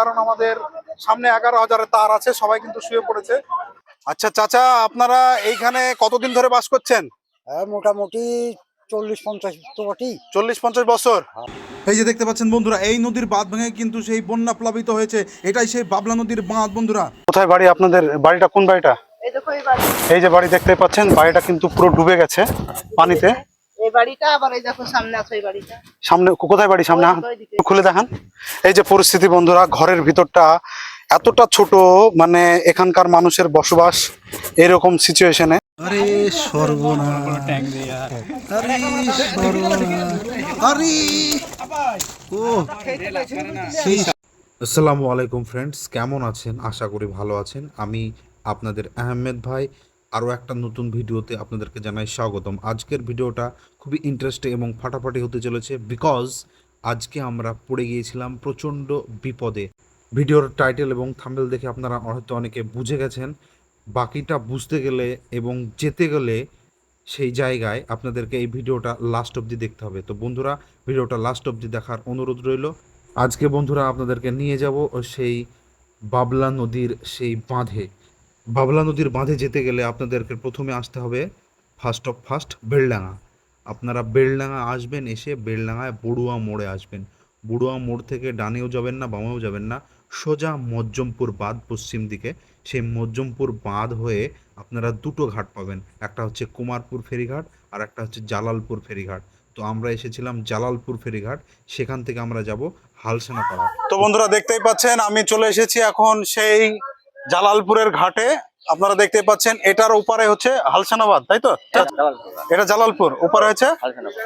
কারণ আমাদের সামনে এগারো হাজারের তার আছে সবাই কিন্তু শুয়ে পড়েছে। আচ্ছা চাচা আপনারা এইখানে কতদিন ধরে বাস করছেন? হ্যাঁ মোটামুটি চল্লিশ পঞ্চাশ তো বটেই। চল্লিশ পঞ্চাশ বছর। এই যে দেখতে পাচ্ছেন বন্ধুরা এই নদীর বাঁধ ভেঙে কিন্তু সেই বন্যা প্লাবিত হয়েছে। এটাই সেই বাবলা নদীর বাঁধ বন্ধুরা। কোথায় বাড়ি আপনাদের? বাড়িটা কোন বাড়িটা? এই দেখো এই বাড়ি। এই যে বাড়ি দেখতে পাচ্ছেন বাড়িটা কিন্তু পুরো ডুবে গেছে পানিতে। এই বাড়িটা আবার এই দেখো সামনে আছে এই বাড়িটা। সামনে কোথায় বাড়ি? সামনে খুলে দেখান। এই যে পরিস্থিতি বন্ধুরা ঘরের ভিতরটা এতটা ছোট মানে এখানকার মানুষের বসবাস এরকম সিচুয়েশনে আরে সর্বনাশ। আরে আরে। ও। আসসালামু আলাইকুম ফ্রেন্ডস কেমন আছেন? আশা করি ভালো আছেন। আমি আপনাদের আহমেদ ভাই আরও একটা নতুন ভিডিওতে আপনাদেরকে জানাই স্বাগতম। আজকের ভিডিওটা খুবই ইন্টারেস্টিং এবং ফাটাফাটি হতে চলেছে বিকজ আজকে আমরা পড়ে গিয়েছিলাম প্রচণ্ড বিপদে। ভিডিওর টাইটেল এবং থাম্বেল দেখে আপনারা হয়তো অনেকে বুঝে গেছেন। বাকিটা বুঝতে গেলে এবং যেতে গেলে সেই জায়গায় আপনাদেরকে এই ভিডিওটা লাস্ট অবধি দেখতে হবে। তো বন্ধুরা, ভিডিওটা লাস্ট অবধি দেখার অনুরোধ রইল। আজকে বন্ধুরা আপনাদেরকে নিয়ে যাব সেই বাবলা নদীর সেই বাঁধে। বাবলা নদীর বাঁধে যেতে গেলে আপনাদেরকে প্রথমে আসতে হবে ফার্স্ট অফ ফার্স্ট বেলডাঙা আপনারা বেলডাঙা আসবেন, এসে বেলডাঙায় বড়ুয়া মোড়ে আসবেন। বড়ুয়া মোড় থেকে ডানেও যাবেন না, বামেও যাবেন না। সোজা মজ্জমপুর বাঁধ পশ্চিম দিকে। সেই মজ্জমপুর বাঁধ হয়ে আপনারা দুটো ঘাট পাবেন। একটা হচ্ছে কুমারপুর ফেরিঘাট আর একটা হচ্ছে জালালপুর ফেরিঘাট। তো আমরা এসেছিলাম জালালপুর ফেরিঘাট। সেখান থেকে আমরা যাব হালসেনাপাড়া। তো বন্ধুরা দেখতেই পাচ্ছেন, আমি চলে এসেছি এখন সেই জালালপুরের ঘাটে আপনারা দেখতে পাচ্ছেন এটার উপারে হচ্ছে হালসানাবাদ তাই তো? এটা জালালপুর উপরে হচ্ছে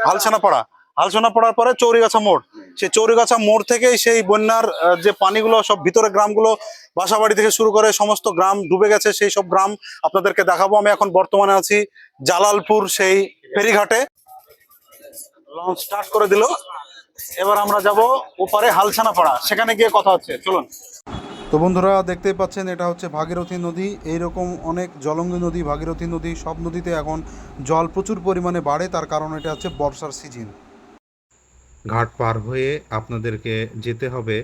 হালসানাপাড়া। হালসানাপাড়ার পরে চৌরিগাছা মোড়। সেই চৌরিগাছা মোড় থেকেই সেই বন্যার যে পানিগুলো সব ভিতরে গ্রামগুলো বাসাবাড়ি থেকে শুরু করে সমস্ত গ্রাম ডুবে গেছে সেই সব গ্রাম আপনাদেরকে দেখাবো। আমি এখন বর্তমানে আছি জালালপুর সেই ফেরিঘাটে। লঞ্চ স্টার্ট করে দিল। এবার আমরা যাব ওপারে হালসানাপাড়া। সেখানে গিয়ে কথা হচ্ছে। চলুন। তো বন্ধুরা দেখতেই পাচ্ছেন, এটা হচ্ছে ভাগীরথী নদী। এইরকম অনেক জলঙ্গি নদী, ভাগীরথী নদী, সব নদীতে এখন জল প্রচুর পরিমাণে বাড়ে, তার কারণ এটা হচ্ছে বর্ষার সিজন। ঘাট পার হয়ে আপনাদেরকে যেতে হবে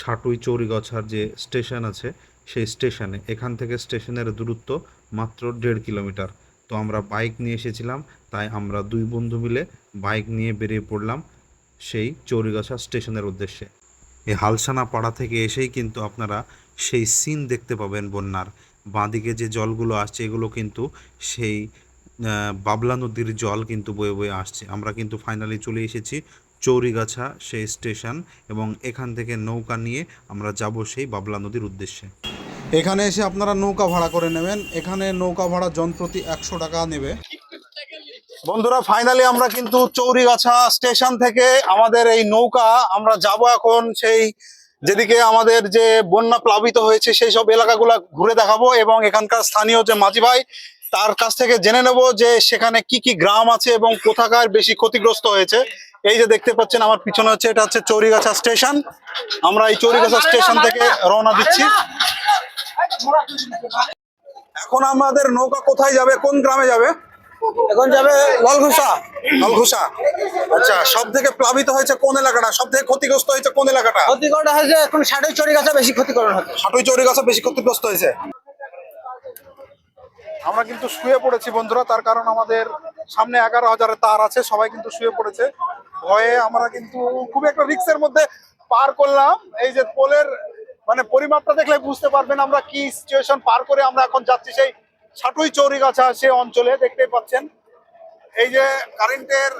সাটুই চৌরিগছার যে স্টেশন আছে, সেই স্টেশনে। এখান থেকে স্টেশনের দূরত্ব মাত্র দেড় কিলোমিটার। তো আমরা বাইক নিয়ে এসেছিলাম, তাই আমরা দুই বন্ধু মিলে বাইক নিয়ে বেরিয়ে পড়লাম সেই চৌরিগছা স্টেশনের উদ্দেশ্যে। এই হালসানা পাড়া থেকে এসেই কিন্তু আপনারা সেই সিন দেখতে পাবেন বন্যার। বাঁদিকে যে জলগুলো আসছে এগুলো কিন্তু সেই বাবলা নদীর জল কিন্তু বয়ে বয়ে আসছে। আমরা কিন্তু ফাইনালি চলে এসেছি চৌরিগাছা সেই স্টেশন এবং এখান থেকে নৌকা নিয়ে আমরা যাব সেই বাবলা নদীর উদ্দেশ্যে। এখানে এসে আপনারা নৌকা ভাড়া করে নেবেন। এখানে নৌকা ভাড়া জন প্রতি একশো টাকা নেবে। বন্ধুরা ফাইনালি আমরা কিন্তু চৌরিগাছা স্টেশন থেকে আমাদের এই নৌকা, আমরা যাব এখন সেই যেদিকে আমাদের যে বন্যা প্লাবিত হয়েছে, সেই সব এলাকাগুলো ঘুরে দেখাবো এবং এখানকার স্থানীয় যে মাঝি ভাই, তার কাছ থেকে জেনে নেব যে সেখানে কি কি গ্রাম আছে এবং কোথাকার বেশি ক্ষতিগ্রস্ত হয়েছে। এই যে দেখতে পাচ্ছেন, আমার পিছনে হচ্ছে, এটা হচ্ছে চৌরিগাছা স্টেশন। আমরা এই চৌরিগাছা স্টেশন থেকে রওনা দিচ্ছি। এখন আমাদের নৌকা কোথায় যাবে, কোন গ্রামে যাবে? এখন যাবে লালঘুষা। নলঘুষা আচ্ছা সব থেকে প্লাবিত হয়েছে কোন এলাকাটা? সব থেকে ক্ষতিগ্রস্ত হয়েছে কোন এলাকাটা? ক্ষতিকরণ হয়েছে এখন ষাটের চড়ি গাছে বেশি ক্ষতিকরণ হচ্ছে। হাটুই চৌরিগাছা বেশি ক্ষতিগ্রস্ত হয়েছে। আমরা কিন্তু শুয়ে পড়েছি বন্ধুরা তার কারণ আমাদের সামনে এগারো হাজারের তার আছে সবাই কিন্তু শুয়ে পড়েছে। ভয়ে আমরা কিন্তু খুব একটা রিক্সের মধ্যে পার করলাম। এই যে পোলের মানে পরিমাপটা দেখলে বুঝতে পারবেন আমরা কি সিচুয়েশন পার করে আমরা এখন যাচ্ছি সেই ছাটুই চৌরিগাছা সে অঞ্চলে দেখতেই পাচ্ছেন। এই যে কারেন্টের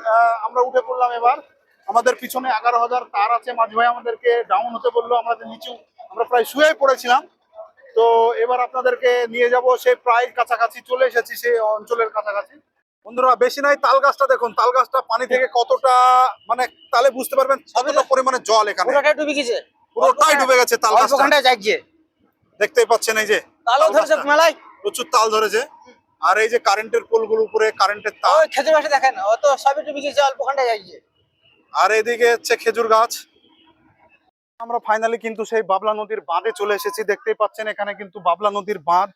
আমরা উঠে পড়লাম এবার। আমাদের পিছনে এগারো হাজার তার আছে। মাঝে ভাই আমাদেরকে ডাউন হতে বলল আমাদের নিচু আমরা প্রায় শুয়ে পড়েছিলাম। তো এবার আপনাদেরকে নিয়ে যাব সেই প্রায় কাছাকাছি চলে এসেছি সেই অঞ্চলের কাছাকাছি। বন্ধুরা বেশি নাই তাল গাছটা দেখুন তাল গাছটা পানি থেকে কতটা মানে তালে বুঝতে পারবেন কতটা পরিমাণে জল এখানে। পুরোটাই ডুবে গেছে। পুরোটাই ডুবে গেছে তাল গাছটা। দেখতেই পাচ্ছেন এই যে তালও তাল ধরছে। মেলায়। প্রচুর তাল ধরেছে। আর এই যে কারেন্টের পোলগুলো উপরে কারেন্টের তার। ওই খেতে বাসে দেখেন ও তো সবই ডুবে গেছে অল্প অল্পখানটায় যাচ্ছে আর এদিকে হচ্ছে খেজুর গাছ। আমরা ফাইনালি কিন্তু সেই বাবলা নদীর বাঁধে চলে এসেছি। দেখতেই পাচ্ছেন এখানে কিন্তু বাবলা নদীর বাঁধ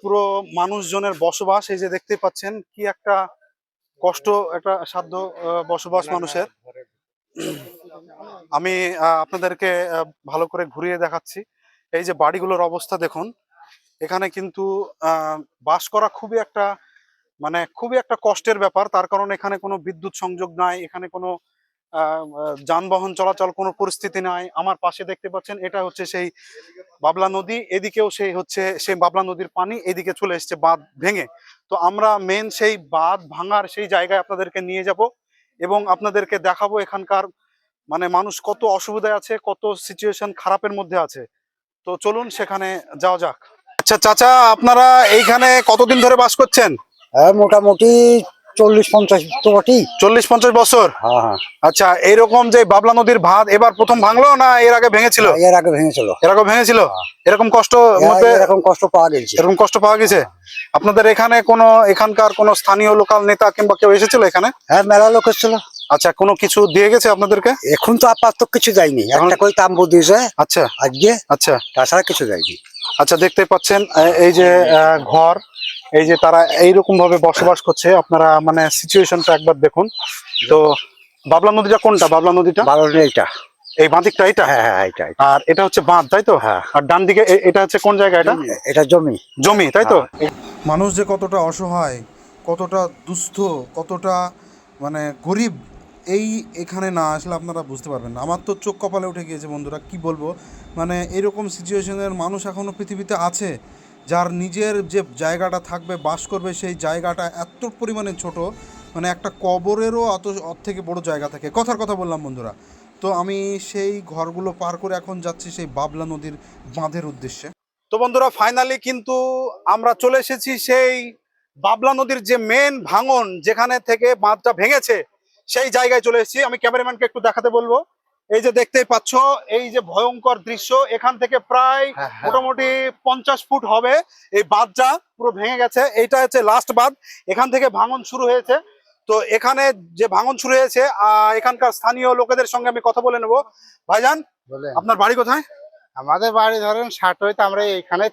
পুরো মানুষজনের বসবাস। এই যে দেখতেই পাচ্ছেন কি একটা কষ্ট একটা সাধ্য বসবাস মানুষের। আমি আপনাদেরকে ভালো করে ঘুরিয়ে দেখাচ্ছি। এই যে বাড়িগুলোর অবস্থা দেখুন এখানে কিন্তু বাস করা খুবই একটা মানে খুবই একটা কষ্টের ব্যাপার। তার কারণ এখানে কোনো বিদ্যুৎ সংযোগ নাই, এখানে কোনো যানবাহন চলাচল, কোনো পরিস্থিতি নাই। আমার পাশে দেখতে পাচ্ছেন, এটা হচ্ছে সেই বাবলা নদী, এদিকেও সেই হচ্ছে, সেই বাবলা নদীর পানি এদিকে চলে এসছে বাঁধ ভেঙে। তো আমরা মেন সেই বাঁধ ভাঙার সেই জায়গায় আপনাদেরকে নিয়ে যাব এবং আপনাদেরকে দেখাবো এখানকার মানে মানুষ কত অসুবিধায় আছে, কত সিচুয়েশন খারাপের মধ্যে আছে। তো চলুন সেখানে যাওয়া যাক। আচ্ছা চাচা আপনারা এইখানে কতদিন ধরে বাস করছেন? হ্যাঁ মোটামুটি চল্লিশ পঞ্চাশ তো বটেই। চল্লিশ পঞ্চাশ বছর? হ্যাঁ হ্যাঁ। আচ্ছা এইরকম যে বাবলা নদীর ভাত এবার প্রথম ভাঙলো না এর আগে ভেঙেছিল? এর আগে ভেঙেছিল। এর আগে ভেঙেছিল? এরকম কষ্ট এর এরকম কষ্ট পাওয়া গেছে। এরকম কষ্ট পাওয়া গেছে? আপনাদের এখানে কোনো এখানকার কোনো স্থানীয় লোকাল নেতা কিংবা কেউ এসেছিল এখানে? হ্যাঁ মেলা লোক এসেছিল। আচ্ছা কোনো কিছু দিয়ে গেছে আপনাদেরকে? এখন তো আপাতত কিছু যায়নি। একটা করে তাম্বু দিয়েছে। আচ্ছা। আজকে আচ্ছা। তাছাড়া কিছু যায়নি। আচ্ছা দেখতে পাচ্ছেন আহ, এই যে আহ, ঘর এই যে তারা এইরকম ভাবে বসবাস করছে আপনারা মানে সিচুয়েশনটা একবার দেখুন। তো বাবলা নদীটা কোনটা? বাবলা নদীটা? ভালো নেই এটা এই বাঁদিকটা এটা হ্যাঁ হ্যাঁ এটা এটা। আর এটা হচ্ছে বাঁধ তাই তো? হ্যাঁ। আর ডান দিকে এটা হচ্ছে কোন জায়গা এটা? এটা জমি। জমি তাই তো? মানুষ যে কতটা অসহায় কতটা দুস্থ কতটা মানে গরিব এই এখানে না আসলে আপনারা বুঝতে পারবেন না। আমার তো চোখ কপালে উঠে গিয়েছে বন্ধুরা, কি বলব? মানে এরকম সিচুয়েশনের মানুষ এখনও পৃথিবীতে আছে, যার নিজের যে জায়গাটা থাকবে, বাস করবে, সেই জায়গাটা এত পরিমাণে ছোট মানে একটা কবরেরও অত অত থেকে বড় জায়গা থাকে। কথার কথা বললাম বন্ধুরা। তো আমি সেই ঘরগুলো পার করে এখন যাচ্ছি সেই বাবলা নদীর বাঁধের উদ্দেশ্যে। তো বন্ধুরা ফাইনালি কিন্তু আমরা চলে এসেছি সেই বাবলা নদীর যে মেন ভাঙন, যেখানে থেকে বাঁধটা ভেঙেছে সেই জায়গায় চলে এসেছি। আমি ক্যামেরাম্যানকে একটু দেখাতে বলব। এই যে দেখতেই পাচ্ছ এই যে ভয়ঙ্কর দৃশ্য এখান থেকে প্রায় হ্যাঁ, হ্যাঁ। মোটামুটি পঞ্চাশ ফুট হবে। এই বাঁধটা পুরো ভেঙে গেছে। এইটা হচ্ছে লাস্ট বাঁধ। এখান থেকে ভাঙন শুরু হয়েছে। তো এখানে যে ভাঙন শুরু হয়েছে আহ, এখানকার স্থানীয় লোকেদের সঙ্গে আমি কথা বলে নেব। ভাইজান আপনার বাড়ি কোথায়? আমাদের বাড়ি ধরেন ষাট হইতে আমরা এখানে।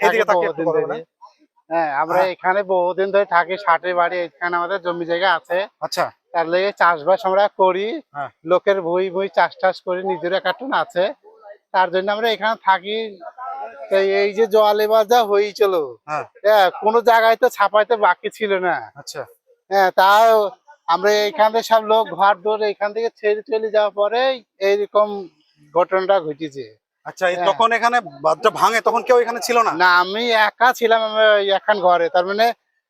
হ্যাঁ আমরা হ্যাঁ। এখানে বহুদিন ধরে থাকি ষাটের বাড়ি এখানে আমাদের জমি জায়গা আছে। আচ্ছা। তার লেগে চাষবাস আমরা করি। হ্যাঁ। লোকের ভুই ভুই চাষ টাস করি নিজের কার্টুন আছে। তার জন্য আমরা এখানে থাকি। এই যে জল এবার যা হয়েছিল। হ্যাঁ। হ্যাঁ কোনো জায়গায় তো ছাপাইতে বাকি ছিল না। আচ্ছা। হ্যাঁ তাও আমরা এইখান থেকে সব লোক ঘর দৌড় এখান থেকে ছেড়ে চলে যাওয়ার পরে এইরকম ঘটনাটা ঘটেছে। আচ্ছা। তখন এখানে বাঁধটা ভাঙে তখন কেউ এখানে ছিল না? না আমি একা ছিলাম আমি এখন ঘরে। তার মানে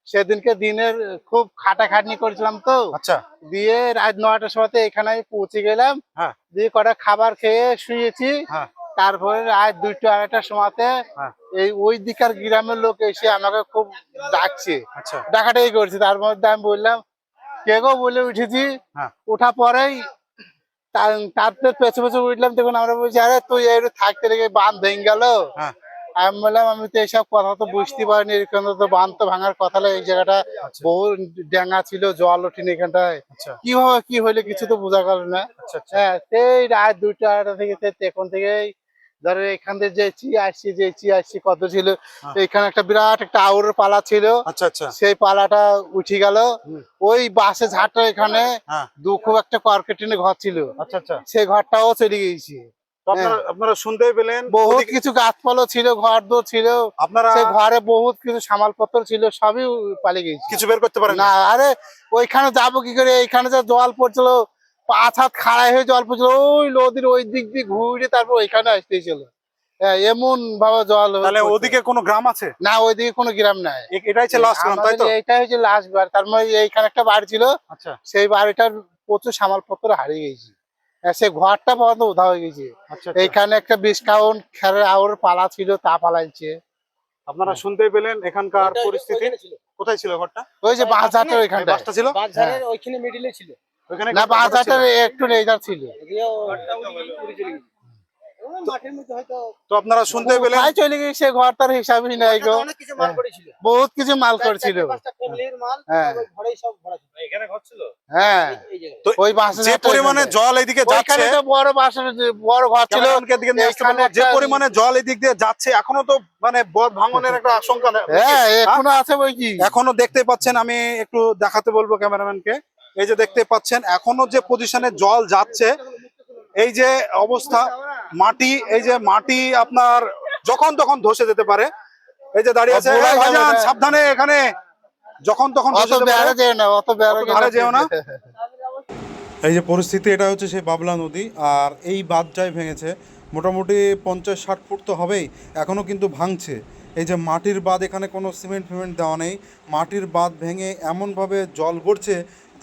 সেদিনকে দিনের খুব খাটাখাটনি করেছিলাম তো। আচ্ছা। দিয়ে রাত নয়টার সময় এখানে আমি পৌঁছে গেলাম। হ্যাঁ। দিয়ে কটা খাবার খেয়ে শুয়েছি। হ্যাঁ। তারপরে রাত দুইটা আড়াইটার সময়তে হ্যাঁ। এই ওই দিকার গ্রামের লোক এসে আমাকে খুব ডাকছে। আচ্ছা। ডাকাটাই করছে। তার মধ্যে আমি বললাম কে গো? বলে উঠেছি। ওঠা পরেই তার- তারপরে পেছনে পেছনে উঠলাম। তখন আমরা বলছি আরে তুই থাকতে লেগে বাঁধ ভেঙে গেল। আমি বললাম আমি তো এইসব কথা তো বুঝতে পারিনি এরকম তো বাঁধ তো ভাঙার কথা এই জায়গাটা বহু ড্যাঙ্গা ছিল জল ওঠেনি এখানটায়। আচ্ছা। কীভাবে কি হইলে কিছু তো বোঝা গেল না। আচ্ছা আচ্ছা। হ্যাঁ সেই রাত দুইটা আড়াইটা থেকে সে তখন থেকেই ধরো এখান থেকে যে চি আসছি যে চি আসছি কত ছিল হ্যাঁ। এখানে একটা বিরাট একটা আউরের পালা ছিল। আচ্ছা আচ্ছা। সেই পালাটা উঠে গেল। ওই বাসে ঝাড়টা এখানে হ্যাঁ। দুঃখ একটা কর্কেটিনের ঘর ছিল। আচ্ছা আচ্ছা। সেই ঘরটাও চলে তো আপনারা আপনারা শুনতেই পেলেন। বহুত কিছু গাছপালা ছিল ঘর দোর ছিল। আপনারা ঘরে বহুত কিছু সামালপত্র ছিল সবই পালিয়ে গেছে কিছু বের করতে পারেন না আরে ওইখানে যাব কি করে? এইখানে যে জল পড়ছিল পাঁচ হাত খাড়াই হয়ে জল পড়ছিল ওই নদীর ওই দিক দিয়ে ঘুরে তারপর ওইখানে আসতেছিল হ্যাঁ, এমন ভাবে জল তাহলে। ওদিকে কোনো গ্রাম আছে? না ওইদিকে কোনো গ্রাম নাই। এটাই হচ্ছে লাস্ট গ্রাম তাই তো? এইটা হচ্ছে লাস্ট বার। তার মানে এইখানে একটা বাড়ি ছিল। আচ্ছা। সেই বাড়িটার প্রচুর সামালপত্র হারিয়ে গেছে হ্যাঁ, সেই ঘরটা পর্যন্ত উধা হয়ে গেছে। এখানে আচ্ছা। এইখানে একটা বিস্কাউন্ট খেরের আউর পালা ছিল তা পালাইছে। আপনারা শুনতেই পেলেন এখানকার পরিস্থিতি। কোথায় ছিল ঘরটা? ওই যে এই ওইখানটা বাসটা ছিল? হ্যাঁ। ওইখানে মিডিলে ছিল। ওইখানে না? বাঁশঝাটের একটু নেইদার ছিল। মাঠের তো আপনারা শুনতেই পেলেন? কোথায় চলে গেছে সে ঘরটার হিসাবই নাই গো। অনেক কিছু মাল করেছিল বহুত কিছু মাল করছিল। পাঁচটা ফ্যামিলির মাল হ্যাঁ। ঘরেই সব ভরা ছিল এখানে ঘর ছিল। হ্যাঁ। ওই বাসে যে পরিমাণে জল এইদিকে যাচ্ছে বড় বাসের বড় ঘর ছিল যে পরিমাণে জল এদিক দিয়ে যাচ্ছে এখনও তো মানে বদ ভাঙনের একটা আশঙ্কা হ্যাঁ হ্যাঁ? এখনও আছে বই কি? এখনও দেখতে পাচ্ছেন আমি একটু দেখাতে বলব ক্যামেরাম্যানকে। এই যে দেখতে পাচ্ছেন এখনও যে পজিশনে জল যাচ্ছে এই যে অবস্থা মাটি এই যে মাটি আপনার যখন তখন ধসে যেতে পারে। এই যে দাঁড়িয়ে আছে না। সাবধানে এখানে। যখন তখন না এই যে পরিস্থিতি এটা হচ্ছে সেই বাবলা নদী আর এই বাঁধটাই ভেঙেছে। মোটামুটি পঞ্চাশ ষাট ফুট তো হবেই এখনও কিন্তু ভাঙছে। এই যে মাটির বাঁধ এখানে কোনো সিমেন্ট ফিমেন্ট দেওয়া নেই। মাটির বাঁধ ভেঙে এমনভাবে জল পড়ছে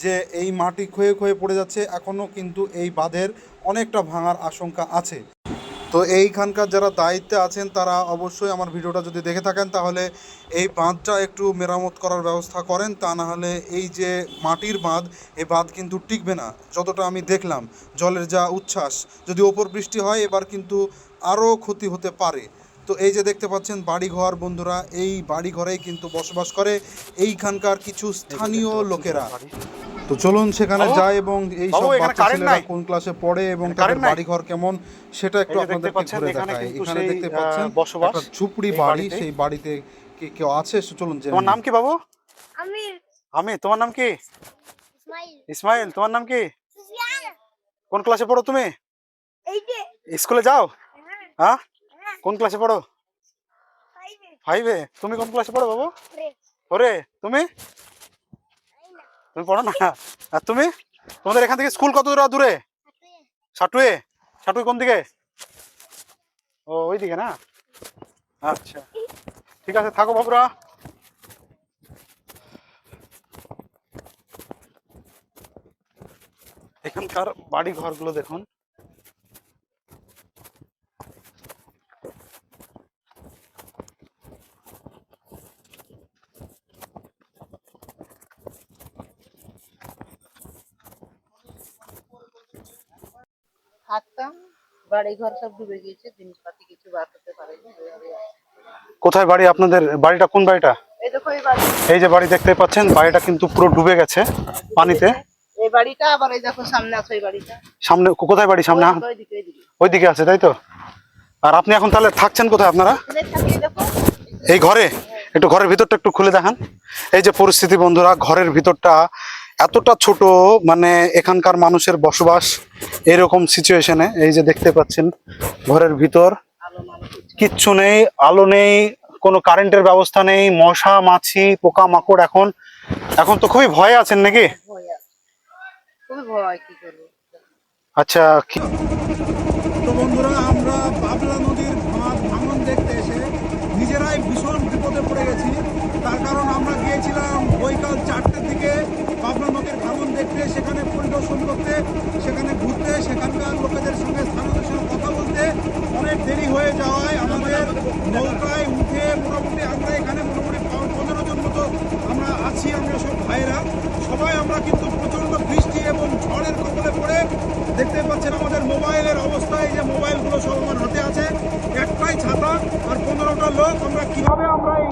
যে এই মাটি ক্ষয়ে ক্ষয়ে পড়ে যাচ্ছে। এখনও কিন্তু এই বাঁধের অনেকটা ভাঙার আশঙ্কা আছে। তো এইখানকার যারা দায়িত্বে আছেন, তারা অবশ্যই আমার ভিডিওটা যদি দেখে থাকেন, তাহলে এই বাঁধটা একটু মেরামত করার ব্যবস্থা করেন। তা না হলে এই যে মাটির বাঁধ, এই বাঁধ কিন্তু টিকবে না। যতটা আমি দেখলাম, জলের যা উচ্ছ্বাস, যদি ওপর বৃষ্টি হয়, এবার কিন্তু আরও ক্ষতি হতে পারে। তো এই যে দেখতে পাচ্ছেন বাড়িঘর, বন্ধুরা, এই বাড়িঘরেই কিন্তু বসবাস করে। এইখানকার কিছু স্থানীয় লোকেরা। তো চলুন সেখানে যাই এবং এই সব বাচ্চা ছেলেরা কোন ক্লাসে পড়ে এবং তাদের নাই। বাড়িঘর কেমন সেটা একটু আপনাদেরকে ঘুরে দেখাই। এখানে দেখতে পাচ্ছেন বসবাস একটা ঝুপড়ি বাড়ি বাড়িতে। সেই বাড়িতে কি কেউ আছে? চলুন জেনে তোমার নাম কি বাবু? আমি আমি তোমার নাম কি? ইসমাইল। ইসমাইল তোমার নাম কি? কোন ক্লাসে পড়ো তুমি? এই যে। স্কুলে যাও? হ্যাঁ। হ্যাঁ? হ্যাঁ। কোন ক্লাসে পড়ো? ফাইভে ফাইভে তুমি কোন ক্লাসে পড়ো বাবু? ওরে তুমি? তুমি পড়ো না? আর তুমি? তোমাদের এখান থেকে স্কুল কত দূর দূরে? সাটুয়ে? সাটুয়ে কোন দিকে? ও ওই দিকে না? আচ্ছা। ঠিক আছে, থাকো বাবুরা। এখানকার বাড়ি ঘরগুলো দেখুন। থাকতাম বাড়ি ঘর সব ডুবে গিয়েছে জিনিসপাতি কিছু বার করতে পারেনি কোথায় বাড়ি আপনাদের? বাড়িটা কোন বাড়িটা? এই দেখো এই বাড়ি। এই যে বাড়ি দেখতে পাচ্ছেন বাড়িটা কিন্তু পুরো ডুবে গেছে পানিতে। এই বাড়িটা আবার এই দেখো সামনে আছে ওই বাড়িটা। সামনে কোথায় বাড়ি সামনে? ওইদিকে, ওইদিকে ওইদিকে আছে তাই তো? আর আপনি এখন তাহলে থাকছেন কোথায় আপনারা? এই এই ঘরে? একটু ঘরের ভিতরটা একটু খুলে দেখান। এই যে পরিস্থিতি বন্ধুরা ঘরের ভিতরটা এতটা ছোট মানে এখানকার মানুষের বসবাস এরকম সিচুয়েশনে এই যে দেখতে পাচ্ছেন ঘরের ভিতর। কিচ্ছু নেই আলো নেই কোনো কারেন্টের ব্যবস্থা নেই মশা মাছি পোকা মাকড় এখন। এখন তো খুবই ভয়ে আছেন নাকি? ভয় আছে। খুবই ভয় কি করব? আচ্ছা তো বন্ধুরা আমরা বাবলা নদীর ভাঙন দেখতে এসে নিজেরাই ভীষণ বিপদে পড়ে গেছি। তার কারণ আমরা গিয়েছিলাম বৈকাল চারটের দিকে বাবলা নদীর ভাঙন দেখতে, সেখানে পরিদর্শন করতে, সেখানে ঘুরতে, সেখানকার লোকেদের সঙ্গে স্থানীয়দের সঙ্গে কথা বলতে। অনেক দেরি হয়ে যাওয়ায় আমাদের নৌকায় উঠে মোটামুটি আমরা এখানে মোটামুটি পনেরো জন মতো আমরা আছি, আমরা সব ভাইরা। সবাই আমরা কিন্তু প্রচণ্ড বৃষ্টি এবং ঝড়ের কবলে পড়ে। দেখতে পাচ্ছেন আমাদের মোবাইলের অবস্থায় যে মোবাইলগুলো সব আমার হাতে আছে একটাই ছাতা আর পনেরোটা লোক আমরা কীভাবে আমরা এই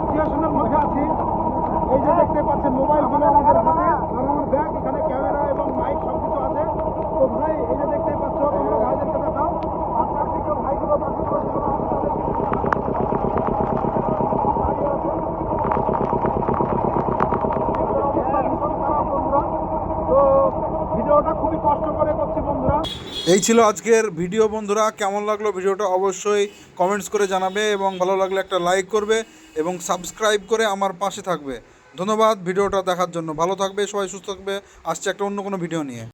সিচুয়েশনের মধ্যে আছি এই যে দেখতে পাচ্ছেন মোবাইলগুলো আমাদের হাতে আর আমার ব্যাগ এখানে ক্যামেরা এবং মাইক সব কিছু আছে তো ভাই এই যে দেখতে পাচ্ছ তোমরা ভাইদেরকে দেখাও আর চারদিকে ভাইগুলো বাকিগুলো সব আমাদের অবস্থা ভীষণ খারাপ বন্ধুরা তো ভিডিওটা খুবই কষ্ট করে করছি বন্ধুরা এই ছিল আজকের ভিডিও, বন্ধুরা। কেমন লাগল ভিডিওটা অবশ্যই কমেন্টস করে জানাবে এবং ভালো লাগলে একটা লাইক করবে এবং সাবস্ক্রাইব করে আমার পাশে থাকবে। ধন্যবাদ ভিডিওটা দেখার জন্য। ভালো থাকবে, সবাই সুস্থ থাকবে। আসছে একটা অন্য কোনো ভিডিও নিয়ে।